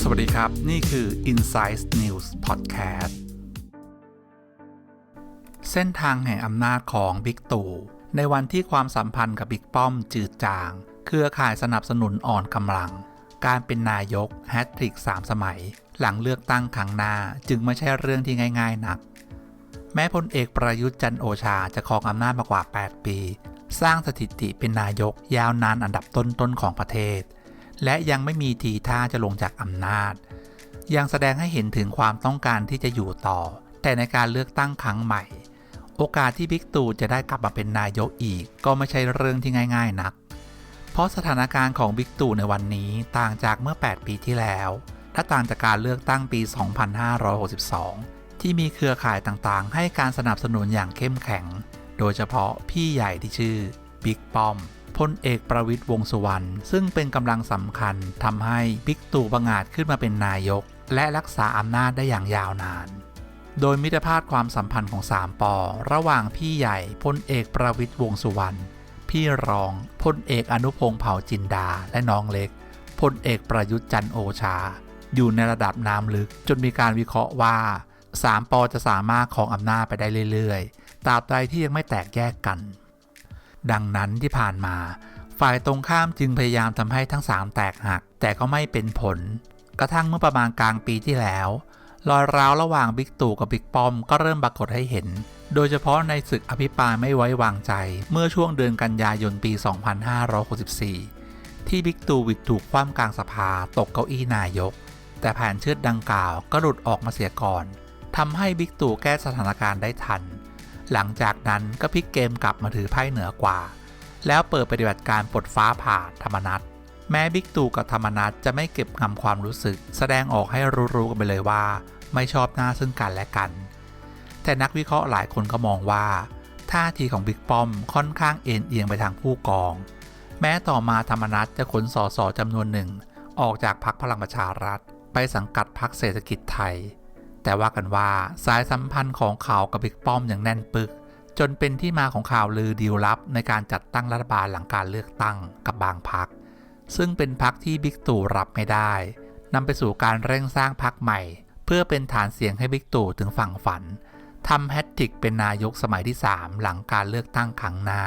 สวัสดีครับ นี่คือ Insight News Podcast เส้นทางแห่งอำนาจของบิ๊กตู่ในวันที่ความสัมพันธ์กับบิ๊กป้อมจืดจาง เครือข่ายสนับสนุนอ่อนกำลัง การเป็นนายกแฮตทริก3สมัย หลังเลือกตั้งครั้งหน้าจึงไม่ใช่เรื่องที่ง่าย ๆ นัก แม้พลเอกประยุทธ์จันโอชาจะครองอำนาจมากว่า 8 ปี สร้างสถิติเป็นนายกยาวนานอันดับต้นๆของประเทศ และยังไม่มีทีท่าจะลงจากอำนาจ ยังแสดงให้เห็นถึงความต้องการที่จะอยู่ต่อ แต่ในการเลือกตั้งครั้งใหม่ โอกาสที่บิ๊กตู่จะได้กลับมาเป็นนายกอีก ก็ไม่ใช่เรื่องที่ง่าย ๆนัก เพราะสถานการณ์ของบิ๊กตู่ในวันนี้ต่างจากเมื่อ 8 ปีที่แล้วและต่างจากการเลือกตั้งปี 2562 ที่มีเครือข่ายต่างๆ ให้การสนับสนุนอย่างเข้มแข็ง โดยเฉพาะพี่ใหญ่ที่ชื่อบิ๊กป้อมพลเอกประวิตยวงสุวรรณซึ่งเป็นกำลังสำคัญทำให้บิ๊กตู่บังาจขึ้นมาเป็นนายก และรักษาอำนาจได้อย่างยาวนาน โดยมิตรภาพความสัมพันธ์ของ3ปอระหว่างพี่ใหญ่พลเอกประวิตยวงสุวรรณพี่รองพลเอกอนุพงษ์เผ่าจินดาและน้องเล็กพลเอกประยุทธ์จันโอชา อยู่ในระดับน้ำลึกจนมีการวิเคราะห์ว่า3ปอจะสามารถของอำนาจไปได้เรื่อยๆ ตราบใดที่ยังไม่แตกแยกกัน ดังนั้นที่ผ่านมา ฝ่ายตรงข้ามจึงพยายามทำให้ทั้ง 3 แตกหัก แต่ก็ไม่เป็นผล กระทั่งเมื่อประมาณกลางปีที่แล้วรอยร้าวระหว่างบิ๊กตู่กับบิ๊กป้อมก็เริ่มปรากฏให้เห็น โดยเฉพาะในศึกอภิปรายไม่ไว้วางใจ เมื่อช่วงเดือนกันยายนปี 2564 ที่บิ๊กตู่วิดถูกคว่ำกลางสภาตกเก้าอี้นายก แต่แผนเชือดดังกล่าวก็หลุดออกมาเสียก่อนทำให้บิ๊กตู่แก้สถานการณ์ได้ทัน หลังจากนั้นก็พลิกเกมกลับมาถือไพ่เหนือกว่า แล้วเปิดปฏิบัติการปลดฟ้าผ่าธรรมนัตแม้บิ๊กตู่กับธรรมนัตจะไม่เก็บงำความรู้สึก แสดงออกให้รู้ๆกันไปเลยว่า ไม่ชอบหน้าซึ่งกันและกัน แต่นักวิเคราะห์หลายคนก็มองว่า ท่าทีของบิ๊กป้อมค่อนข้างเอ็นเอียงไปทางผู้กอง แม้ต่อมาธรรมนัตจะขนสอสอจำนวนหนึ่ง ออกจากพรรคพลังประชารัฐ ไปสังกัดพรรคเศรษฐกิจไทย แต่ว่ากันว่าสายสัมพันธ์ของเขากับบิ๊กป้อมอย่างแน่นปึก จนเป็นที่มาของข่าวลือดีลลับในการจัดตั้งรัฐบาลหลังการเลือกตั้งกับบางพรรคซึ่งเป็นพรรคที่บิ๊กตู่รับไม่ได้นำไปสู่การเร่งสร้างพรรคใหม่ เพื่อเป็นฐานเสียงให้บิ๊กตู่ถึงฝั่งฝันทำแฮตติกเป็นนายกสมัยที่ 3 หลังการเลือกตั้งครั้งหน้า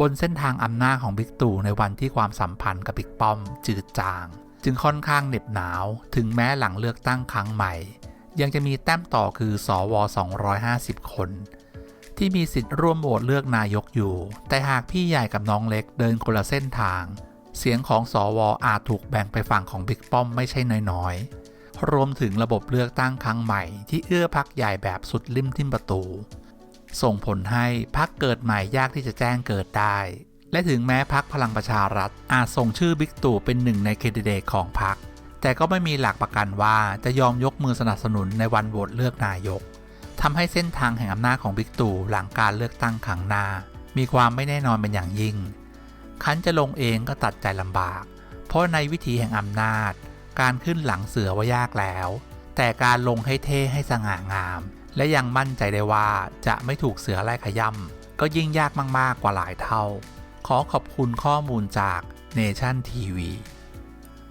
บนเส้นทางอำนาจของบิ๊กตู่ในวันที่ความสัมพันธ์กับบิ๊กป้อมจืดจาง จึงค่อนข้างเหน็บหนาว ถึงแม้หลังเลือกตั้งครั้งใหม่ ยังจะมีแต้มต่อคือสว250 คน ที่มีสิทธิ์ร่วมโหวตเลือกนายกอยู่ แต่หากพี่ใหญ่กับน้องเล็กเดินคนละเส้นทาง เสียงของสวอาจถูกแบ่งไปฝั่งของบิ๊กป้อมไม่ใช่น้อยๆ รวมถึงระบบเลือกตั้งครั้งใหม่ ที่เอื้อพักใหญ่แบบสุดริมทิมประตู ส่งผลให้พักเกิดใหม่ยากที่จะแจ้งเกิดได้และถึงแม้พักพลังประชารัฐอาจส่งชื่อบิ๊กตู่เป็นหนึ่งในแคนดิเดตของพัก แต่ก็ไม่มีหลักประกันว่าจะยอมยกมือสนับสนุนในวันโหวตเลือกนายกทำให้เส้นทางแห่งอำนาจของบิ๊กตู่หลังการเลือกตั้งครั้งหน้า มีความไม่แน่นอนเป็นอย่างยิ่ง คันจะลงเองก็ตัดใจลำบาก เพราะในวิถีแห่งอำนาจ การขึ้นหลังเสือว่ายากแล้ว แต่การลงให้เท่ให้สง่างาม และยังมั่นใจได้ว่าจะไม่ถูกเสือไล่ขย่ำก็ยิ่งยากมากๆกว่าหลายเท่า ขอขอบคุณข้อมูลจาก Nation TV